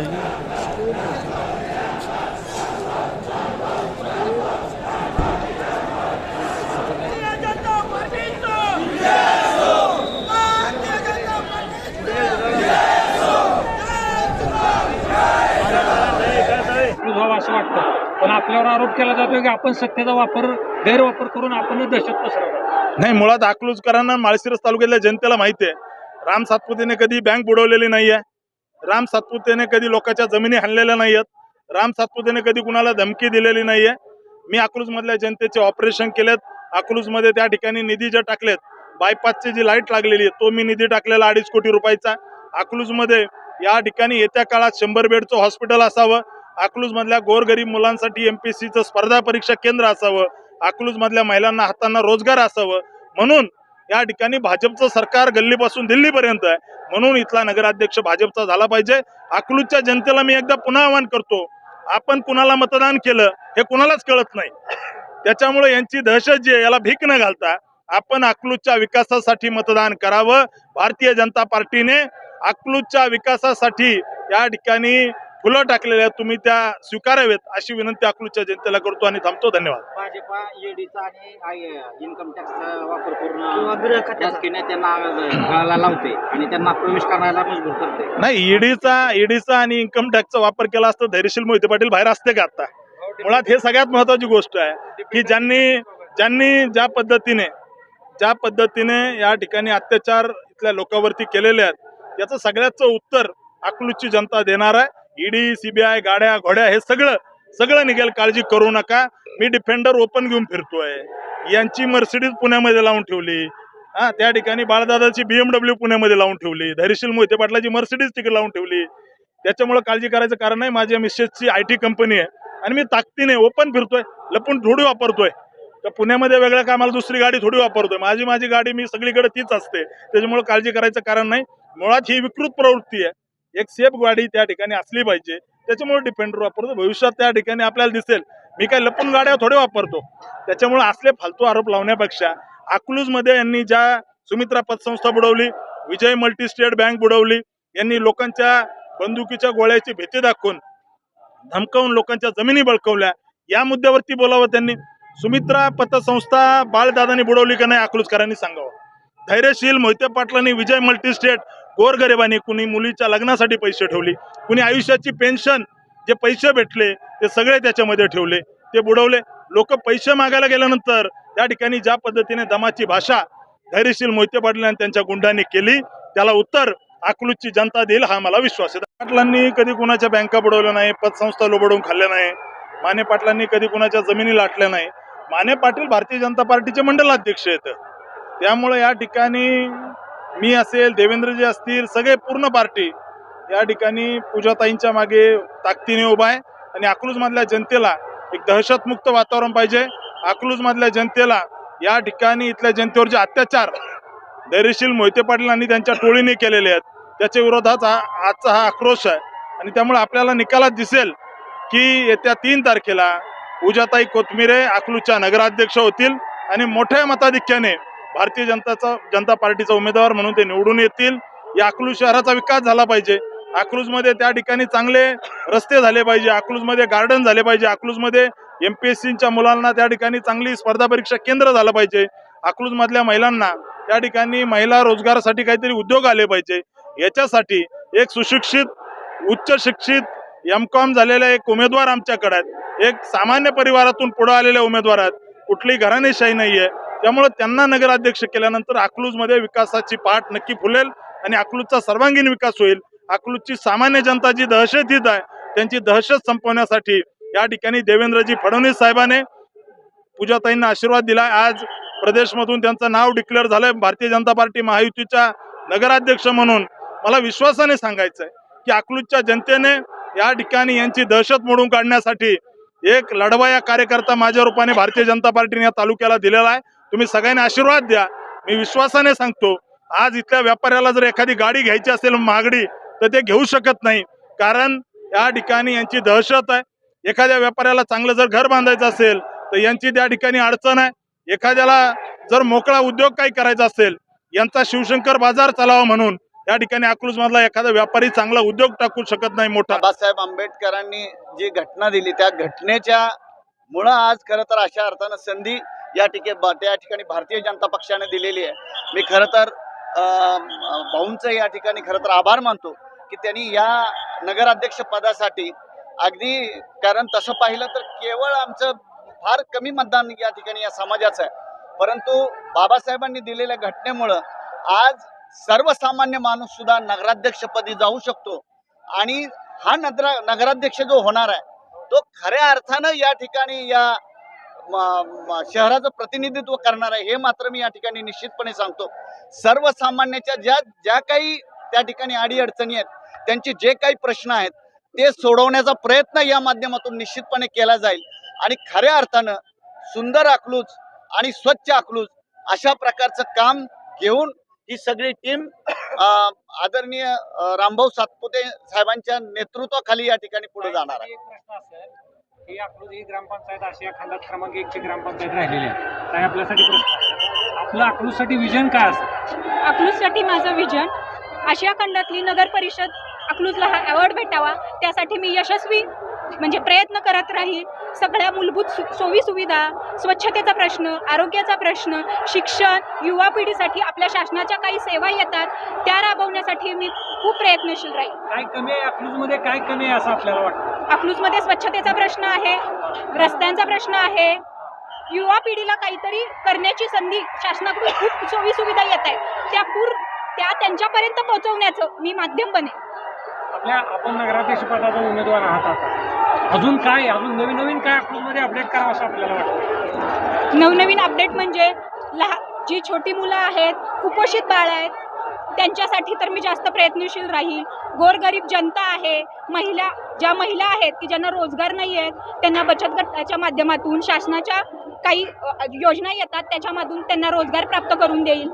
हे. व्हावा असं वाटतं. पण आपल्यावर आरोप केला जातोय की आपण सत्तेचा वापर गैरवापर करून आपणच दहशत पसरवतो नाही मुळात अकलूजकरांना माळशिरस तालुक्यातल्या जनतेला माहिती आहे. राम सातपुतेने कधी बँक बुडवलेली नाहीये. राम सातपुतेने कधी लोकांच्या जमिनी हाणलेल्या नाहीयेत. राम सातपुतेने कधी कुणाला धमकी दिलेली नाहीये. मी अकलूज मधल्या जनतेचे ऑपरेशन केलेत. अकलूजमध्ये त्या ठिकाणी निधी जे टाकलेत बायपासची जी लाइट लागलेली आहे तो मी निधी टाकलेला अडीच कोटी रुपयाचा. अकलूजमध्ये या ठिकाणी येत्या काळात शंभर बेडचं हॉस्पिटल असावं. अकलूज मधल्या गोरगरीब मुलांसाठी एमपीएससीचं स्पर्धा परीक्षा केंद्र असावं. अकलूज मधल्या महिलांना हातांना रोजगार असावं. म्हणून या ठिकाणी भाजपचं सरकार गल्लीपासून दिल्लीपर्यंत आहे. म्हणून इथला नगराध्यक्ष भाजपचा झाला पाहिजे. अकलूजच्या जनतेला मी एकदा पुन्हा आवाहन करतो आपण कुणाला मतदान केलं हे कुणालाच कळत नाही. त्याच्यामुळे यांची दहशत जी आहे याला भीक न घालता आपण अकलूजच्या विकासासाठी मतदान करावं. भारतीय जनता पार्टीने अकलूजच्या विकासासाठी या ठिकाणी फुलं टाकलेल्या आहेत. तुम्ही त्या स्वीकारावेत अशी विनंती अकलूजच्या जनतेला करतो आणि थांबतो. धन्यवाद. भाजपा ईडीचा आणि इन्कम टॅक्सचा वापर करून राजकीय नेत्यांना गळाला लावते आणि त्यांना प्रवेश करायला मजबूर करते. नाही ईडीचा ईडीचा आणि इन्कम टॅक्सचा वापर केला असता धैर्यशील मोहिते पाटील बाहेर असते का आता? मुळात हे सगळ्यात महत्वाची गोष्ट आहे की ज्यांनी ज्यांनी ज्या पद्धतीने ज्या पद्धतीने या ठिकाणी अत्याचार इथल्या लोकांवरती केलेले आहेत याचं सगळ्याचं उत्तर अकलूजची जनता देणार आहे. ईडी सीबीआय गाड्या घोड्या हे सगळं सगळं निघेल. काळजी करू नका. मी डिफेंडर ओपन घेऊन फिरतोय. यांची मर्सिडीज पुण्यामध्ये लावून ठेवली. हा त्या ठिकाणी बाळदादाची बीएमडब्ल्यू पुण्यामध्ये लावून ठेवली. धैर्यशील मोहिते पाटलाची मर्सिडीज तिकडे लावून ठेवली. त्याच्यामुळे काळजी करायचं कारण नाही. माझ्या मिसेसची आय टी कंपनी आहे. आणि मी ताकदीने ओपन फिरतोय. लपून थोडी वापरतोय. तर पुण्यामध्ये वेगळ्या कामाला दुसरी गाडी थोडी वापरतोय. माझी माझी गाडी मी सगळीकडे तीच असते. त्याच्यामुळे काळजी करायचं कारण नाही. मुळात ही विकृत प्रवृत्ती आहे. एक सेफ गाडी त्या ठिकाणी असली पाहिजे. त्याच्यामुळे डिपेंडर वापरतो. भविष्यात त्या ठिकाणी आपल्याला दिसेल. मी काय लपून गाड्या थोडे वापरतो. त्याच्यामुळे असले फालतू आरोप लावण्यापेक्षा अकलूजमध्ये यांनी ज्या सुमित्रा पतसंस्था बुडवली विजय मल्टी स्टेट बँक बुडवली यांनी लोकांच्या बंदुकीच्या गोळ्याची भीती दाखवून धमकावून लोकांच्या जमिनी बळकवल्या या मुद्द्यावरती बोलावं त्यांनी. सुमित्रा पतसंस्था बाळदादांनी बुडवली का नाही अकलूजकरांनी सांगावं. धैर्यशील मोहिते पाटलांनी विजय मल्टी स्टेट गोरगरिबांनी कुणी मुलीच्या लग्नासाठी पैसे ठेवली कुणी आयुष्याची पेन्शन जे पैसे भेटले ते सगळे त्याच्यामध्ये ठेवले ते बुडवले. लोक पैसे मागायला गेल्यानंतर त्या ठिकाणी ज्या पद्धतीने दमाची भाषा धैर्यशील मोहिते पाटील आणि त्यांच्या गुंडांनी केली त्याला उत्तर अकलूजची जनता देईल हा मला विश्वास आहे. पाटलांनी कधी कुणाच्या बँका बुडवल्या नाही पतसंस्था लोबडवून खाल्ल्या नाही माने पाटलांनी कधी कुणाच्या जमिनी लाटल्या नाही. माने पाटील भारतीय जनता पार्टीचे मंडलाध्यक्ष आहेत. त्यामुळे या ठिकाणी मी असेल देवेंद्रजी असतील सगळे पूर्ण पार्टी या ठिकाणी पूजाताईंच्या मागे ताकदीने उभा आहे. आणि अकलूजमधल्या जनतेला एक दहशतमुक्त वातावरण पाहिजे. अकलूजमधल्या जनतेला या ठिकाणी इथल्या जनतेवर जे अत्याचार धैर्यशील मोहिते पाटील आणि त्यांच्या टोळीने केलेले आहेत त्याच्या विरोधात हा आजचा हा आक्रोश आहे. आणि त्यामुळे आपल्याला निकालात दिसेल की येत्या तीन तारखेला पूजाताई कोथमिरे अकलूजच्या नगराध्यक्ष होतील. आणि मोठ्या मताधिक्याने भारतीय जनताचा जनता पार्टीचा उमेदवार म्हणून ते निवडून येतील. या अकलूज शहराचा विकास झाला पाहिजे. अकलूजमध्ये त्या ठिकाणी चांगले रस्ते झाले पाहिजे. अकलूजमध्ये गार्डन झाले पाहिजे. अकलूजमध्ये एम पी एस सीच्या मुलांना त्या ठिकाणी चांगली स्पर्धा परीक्षा केंद्र झालं पाहिजे. अकलूजमधल्या महिलांना त्या ठिकाणी महिला रोजगारासाठी काहीतरी उद्योग आले पाहिजे. याच्यासाठी एक सुशिक्षित उच्च शिक्षित एम कॉम झालेला एक उमेदवार आमच्याकडे आहेत. एक सामान्य परिवारातून पुढे आलेल्या उमेदवार आहेत. कुठली घराणेशाही आहे त्यामुळे त्यांना नगराध्यक्ष केल्यानंतर अकलूजमध्ये विकासाची पाठ नक्की फुलेल आणि अकलूजचा सर्वांगीण विकास होईल. अकलूजची सामान्य जनता जी दहशत येत आहे त्यांची दहशत संपवण्यासाठी या ठिकाणी देवेंद्रजी फडणवीस साहेबाने पूजाताईंना आशीर्वाद दिला आज प्रदेशमधून त्यांचं नाव डिक्लेअर झालंय. भारतीय जनता पार्टी महायुतीच्या नगराध्यक्ष म्हणून. मला विश्वासाने सांगायचं आहे की अकलूजच्या जनतेने या ठिकाणी यांची दहशत मोडून काढण्यासाठी एक लढवाया कार्यकर्ता माझ्या रूपाने भारतीय जनता पार्टीने या तालुक्याला दिलेला आहे. तुम्ही सगळ्यांनी आशीर्वाद द्या. मी विश्वासाने सांगतो आज इथल्या व्यापाऱ्याला जर एखादी गाडी घ्यायची असेल महागडी तर ते घेऊ शकत नाही. कारण या ठिकाणी यांची दहशत आहे. एखाद्या व्यापाऱ्याला चांगलं जर घर बांधायचं असेल तर यांची त्या ठिकाणी अडचण आहे. एखाद्याला जर मोकळा उद्योग काही करायचा असेल यांचा शिवशंकर बाजार चालावा म्हणून या ठिकाणी अकलूज मधला एखादा व्यापारी चांगला उद्योग टाकू शकत नाही मोठा. बाबासाहेब आंबेडकरांनी जी घटना दिली त्या घटनेच्या मुळं आज खरं तर अशा अर्थानं संधी या ठिकाणी त्या ठिकाणी भारतीय जनता पक्षाने दिलेली आहे. मी खरं तर भाऊंचं या ठिकाणी खरं तर आभार मानतो की त्यांनी या नगराध्यक्ष पदासाठी अगदी कारण तसं पाहिलं तर केवळ आमचं फार कमी मतदान या ठिकाणी या समाजाचं आहे. परंतु बाबासाहेबांनी दिलेल्या घटनेमुळं आज सर्वसामान्य माणूस सुद्धा नगराध्यक्षपदी जाऊ शकतो आणि हा नगरा नगराध्यक्ष जो होणार आहे तो खऱ्या अर्थानं या ठिकाणी या शहराचं प्रतिनिधित्व करणार आहे हे मात्र मी या ठिकाणी निश्चितपणे सांगतो. सर्वसामान्याच्या ज्या ज्या काही त्या ठिकाणी अडीअडचणी आहेत त्यांचे जे काही प्रश्न आहेत ते सोडवण्याचा प्रयत्न या माध्यमातून निश्चितपणे केला जाईल. आणि खऱ्या अर्थानं सुंदर अकलूज आणि स्वच्छ अकलूज अशा प्रकारचं काम घेऊन ही सगळी टीम आदरणीय रामभाऊ सातपुते साहेबांच्या नेतृत्वाखाली या ठिकाणी पुढे जाणार आहे. ही अकलूज ही ग्रामपंचायत आशिया खंडात क्रमांक एकची ग्रामपंचायत राहिलेली आहे. काय आपल्यासाठी प्रश्न आपलं अकलूजसाठी विजन काय असतं? अकलूजसाठी माझं विजन आशिया खंडातली नगर परिषद अकलूजला हा अवॉर्ड भेटावा. त्यासाठी मी यशस्वी म्हणजे प्रयत्न करत राहील. सगळ्या मूलभूत सु सोयी सुविधा स्वच्छतेचा प्रश्न आरोग्याचा प्रश्न शिक्षण युवा पिढीसाठी आपल्या शासनाच्या काही सेवा येतात त्या राबवण्यासाठी मी खूप प्रयत्नशील राहील काय कमी आहे? अकलूजमध्ये काय कमी आहे असं आपल्याला वाटतं? अकलूजमध्ये स्वच्छतेचा प्रश्न आहे रस्त्यांचा प्रश्न आहे. युवा पिढीला काहीतरी करण्याची संधी शासनाकडून खूप सोयी सुविधा येत आहेत. त्या पूर त्या त्यांच्यापर्यंत पोहोचवण्याचं मी माध्यम बने आपल्या आपण नगराध्यक्ष पदाचा उमेदवार आहात आता. अजून काय? अजून नवीन नवीन काय अकलूजमध्ये अपडेट करावं असं आपल्याला वाटतं? नवनवीन अपडेट म्हणजे लहा जी छोटी मुलं आहेत कुपोषित बाळ आहेत त्यांच्यासाठी तर मी जास्त प्रयत्नशील राहील. गोरगरीब जनता आहे महिला ज्या महिला आहेत की ज्यांना रोजगार नाही आहेत त्यांना बचत गटाच्या माध्यमातून शासनाच्या काही योजना येतात त्याच्यामधून त्यांना रोजगार प्राप्त करून देईल.